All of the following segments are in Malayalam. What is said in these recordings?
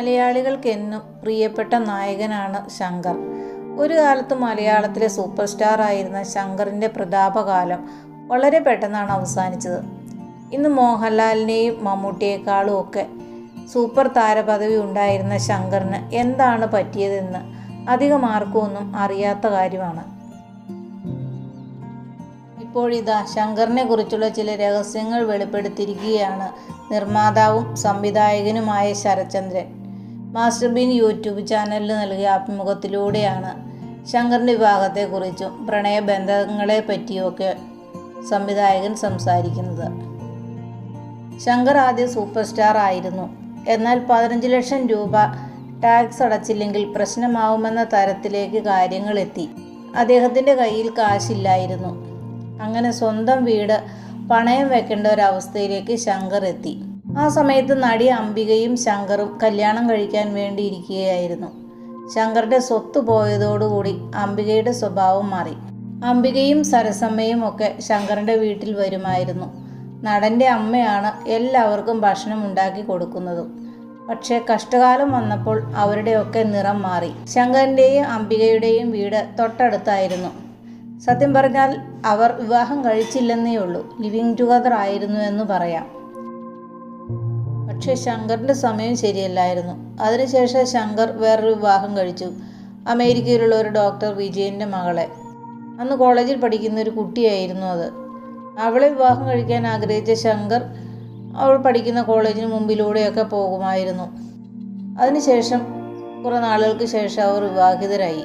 മലയാളികൾക്കെന്നും പ്രിയപ്പെട്ട നായകനാണ് ശങ്കർ. ഒരു കാലത്ത് മലയാളത്തിലെ സൂപ്പർ സ്റ്റാർ ആയിരുന്ന ശങ്കറിന്റെ പ്രതാപകാലം വളരെ പെട്ടെന്നാണ് അവസാനിച്ചത്. ഇന്ന് മോഹൻലാലിനെയും മമ്മൂട്ടിയേക്കാളും ഒക്കെ സൂപ്പർ താരപദവി ഉണ്ടായിരുന്ന ശങ്കറിന് എന്താണ് പറ്റിയതെന്ന് അധികം ആർക്കും ഒന്നും അറിയാത്ത കാര്യമാണ്. ഇപ്പോഴിതാ ശങ്കറിനെ കുറിച്ചുള്ള ചില രഹസ്യങ്ങൾ വെളിപ്പെടുത്തിയിരിക്കുകയാണ് നിർമ്മാതാവും സംവിധായകനുമായ ശരചന്ദ്രൻ മാസ്റ്റർ ബീൻ യൂട്യൂബ് ചാനലിൽ നൽകിയ അഭിമുഖത്തിലൂടെയാണ് ശങ്കറിന്റെ വിവാഹത്തെക്കുറിച്ചും പ്രണയബന്ധങ്ങളെ പറ്റിയുമൊക്കെ സംവിധായകൻ സംസാരിക്കുന്നത്. ശങ്കർ ആദ്യ സൂപ്പർ സ്റ്റാർ ആയിരുന്നു. എന്നാൽ പതിനഞ്ച് ലക്ഷം രൂപ ടാക്സ് അടച്ചില്ലെങ്കിൽ പ്രശ്നമാവുമെന്ന തരത്തിലേക്ക് കാര്യങ്ങൾ എത്തി. അദ്ദേഹത്തിന്റെ കയ്യിൽ കാശില്ലായിരുന്നു. അങ്ങനെ സ്വന്തം വീട് പണയം വെക്കേണ്ട ഒരവസ്ഥയിലേക്ക് ശങ്കർ എത്തി. ആ സമയത്ത് നടി അംബികയും ശങ്കറും കല്യാണം കഴിക്കാൻ വേണ്ടി ഇരിക്കുകയായിരുന്നു. ശങ്കറിന്റെ സ്വത്ത് പോയതോടുകൂടി അംബികയുടെ സ്വഭാവം മാറി. അംബികയും സരസമ്മയും ഒക്കെ ശങ്കറിന്റെ വീട്ടിൽ വരുമായിരുന്നു. നടന്റെ അമ്മയാണ് എല്ലാവർക്കും ഭക്ഷണം ഉണ്ടാക്കി കൊടുക്കുന്നതും. പക്ഷേ കഷ്ടകാലം വന്നപ്പോൾ അവരുടെയൊക്കെ നിറം മാറി. ശങ്കറിന്റെയും അംബികയുടെയും വീട് തൊട്ടടുത്തായിരുന്നു. സത്യം പറഞ്ഞാൽ അവർ വിവാഹം കഴിച്ചില്ലെന്നേ ഉള്ളൂ ലിവിങ് ടുഗദർ ആയിരുന്നു എന്ന് പറയാം. പക്ഷേ ശങ്കറിന്റെ സമയം ശരിയല്ലായിരുന്നു. അതിനുശേഷം ശങ്കർ വേറൊരു വിവാഹം കഴിച്ചു. അമേരിക്കയിലുള്ള ഒരു ഡോക്ടർ വിജയന്റെ മകളെ. അന്ന് കോളേജിൽ പഠിക്കുന്ന ഒരു കുട്ടിയായിരുന്നു അത്. അവളെ വിവാഹം കഴിക്കാൻ ആഗ്രഹിച്ച ശങ്കർ അവൾ പഠിക്കുന്ന കോളേജിന് മുമ്പിലൂടെയൊക്കെ പോകുമായിരുന്നു. അതിനുശേഷം കുറേ നാളുകൾക്ക് ശേഷം അവർ വിവാഹിതരായി.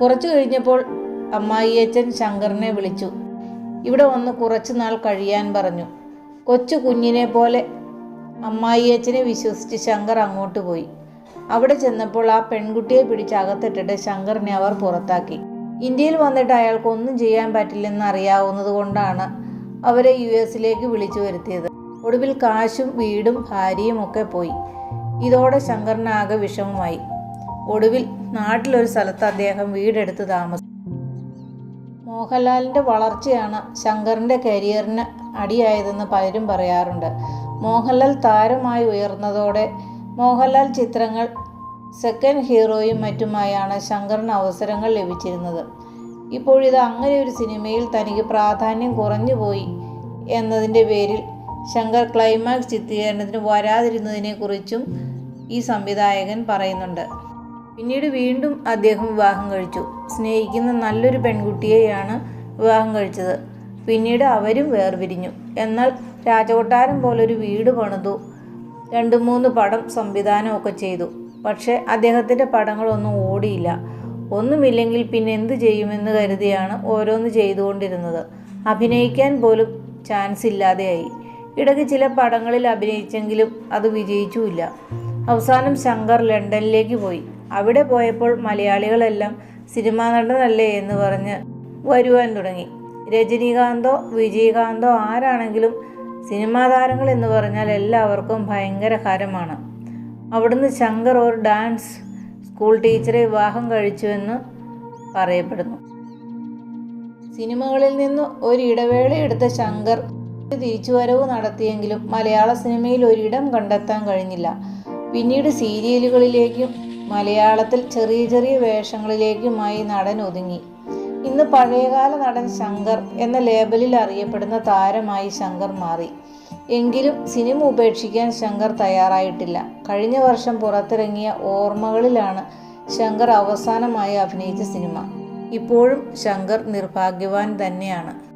കുറച്ചു കഴിഞ്ഞപ്പോൾ അമ്മായിയച്ഛൻ ശങ്കറിനെ വിളിച്ചു. ഇവിടെ വന്ന് കുറച്ചു നാൾ കഴിയാൻ പറഞ്ഞു. കൊച്ചു കുഞ്ഞിനെ പോലെ അമ്മായിയച്ഛനെ വിശ്വസിച്ച് ശങ്കർ അങ്ങോട്ട് പോയി. അവിടെ ചെന്നപ്പോൾ ആ പെൺകുട്ടിയെ പിടിച്ച് അകത്തിട്ടിട്ട് ശങ്കറിനെ അവർ പുറത്താക്കി. ഇന്ത്യയിൽ വന്നിട്ട് അയാൾക്ക് ഒന്നും ചെയ്യാൻ പറ്റില്ലെന്ന് അറിയാവുന്നത് കൊണ്ടാണ് അവരെ യു എസിലേക്ക് വിളിച്ചു വരുത്തിയത്. ഒടുവിൽ കാശും വീടും ഭാര്യയും ഒക്കെ പോയി. ഇതോടെ ശങ്കറിനാകെ വിഷമമായി. ഒടുവിൽ നാട്ടിലൊരു സ്ഥലത്ത് അദ്ദേഹം വീടെടുത്ത് താമസിച്ചു. മോഹൻലാലിന്റെ വളർച്ചയാണ് ശങ്കറിന്റെ കരിയറിന് അടിയായതെന്ന് പലരും പറയാറുണ്ട്. മോഹൻലാൽ താരമായി ഉയർന്നതോടെ മോഹൻലാൽ ചിത്രങ്ങൾ സെക്കൻഡ് ഹീറോയും മറ്റുമായാണ് ശങ്കറിന് അവസരങ്ങൾ ലഭിച്ചിരുന്നത്. ഇപ്പോഴിത് അങ്ങനെ ഒരു സിനിമയിൽ തനിക്ക് പ്രാധാന്യം കുറഞ്ഞുപോയി എന്നതിന്റെ പേരിൽ ശങ്കർ ക്ലൈമാക്സ് ചിത്രീകരണത്തിന് വരാതിരുന്നതിനെക്കുറിച്ചും ഈ സംവിധായകൻ പറയുന്നുണ്ട്. പിന്നീട് വീണ്ടും അദ്ദേഹം വിവാഹം കഴിച്ചു. സ്നേഹിക്കുന്ന നല്ലൊരു പെൺകുട്ടിയെയാണ് വിവാഹം കഴിച്ചത്. പിന്നീട് അവരും വേർപിരിഞ്ഞു. എന്നാൽ രാജകൊട്ടാരം പോലൊരു വീട് പണിതു. രണ്ട് മൂന്ന് പടം സംവിധാനമൊക്കെ ചെയ്തു. പക്ഷേ അദ്ദേഹത്തിന്റെ പടങ്ങളൊന്നും ഓടിയില്ല. ഒന്നുമില്ലെങ്കിൽ പിന്നെ എന്ത് ചെയ്യുമെന്ന് കരുതിയാണ് ഓരോന്ന് ചെയ്തുകൊണ്ടിരുന്നത്. അഭിനയിക്കാൻ പോലും ചാൻസ് ഇല്ലാതെയായി ഇടയ്ക്ക് ചില പടങ്ങളിൽ അഭിനയിച്ചെങ്കിലും അത് വിജയിച്ചുമില്ല. അവസാനം ശങ്കർ ലണ്ടനിലേക്ക് പോയി. അവിടെ പോയപ്പോൾ മലയാളികളെല്ലാം സിനിമാ നടനല്ലേ എന്ന് പറഞ്ഞ് വരുവാൻ തുടങ്ങി. രജനീകാന്തോ വിജയകാന്തോ ആരാണെങ്കിലും സിനിമാ താരങ്ങൾ എന്ന് പറഞ്ഞാൽ എല്ലാവർക്കും ഭയങ്കര ഹരമാണ്. അവിടുന്ന് ശങ്കർ ഒരു ഡാൻസ് സ്കൂൾ ടീച്ചറെ വിവാഹം കഴിച്ചുവെന്ന് പറയപ്പെടുന്നു. സിനിമകളിൽ നിന്ന് ഒരു ഇടവേള എടുത്ത ശങ്കർ തിരിച്ചുവരവ് നടത്തിയെങ്കിലും മലയാള സിനിമയിൽ ഒരിടം കണ്ടെത്താൻ കഴിഞ്ഞില്ല. പിന്നീട് സീരിയലുകളിലേക്കും മലയാളത്തിൽ ചെറിയ ചെറിയ വേഷങ്ങളിലേക്കുമായി നടൻ ഒതുങ്ങി ഇന്ന് പഴയകാല നടൻ ശങ്കർ എന്ന ലേബലിൽ അറിയപ്പെടുന്ന താരമായി ശങ്കർ മാറി. എങ്കിലും സിനിമ ഉപേക്ഷിക്കാൻ ശങ്കർ തയ്യാറായിട്ടില്ല. കഴിഞ്ഞ വർഷം പുറത്തിറങ്ങിയ ഓർമ്മകളിലാണ് ശങ്കർ അവസാനമായി അഭിനയിച്ച സിനിമ. ഇപ്പോഴും ശങ്കർ നിർഭാഗ്യവാൻ തന്നെയാണ്.